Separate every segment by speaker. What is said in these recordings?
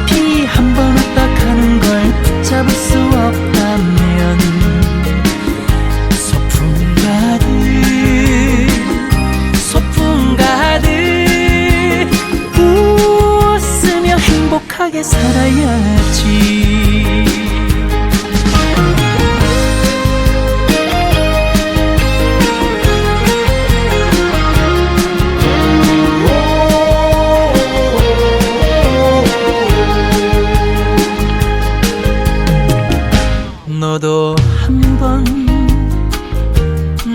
Speaker 1: 어차피 한 번 왔다 가는 걸 붙잡을 수 없다면 소풍 가득 소풍 가득 웃으며 행복하게 살아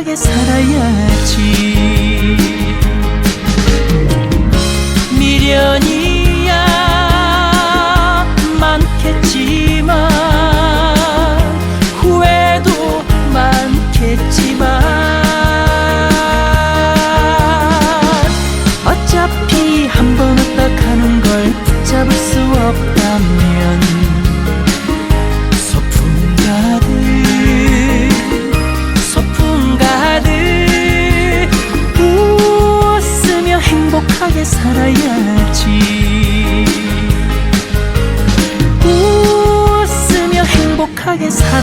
Speaker 1: 행복하게 살아야 살아야지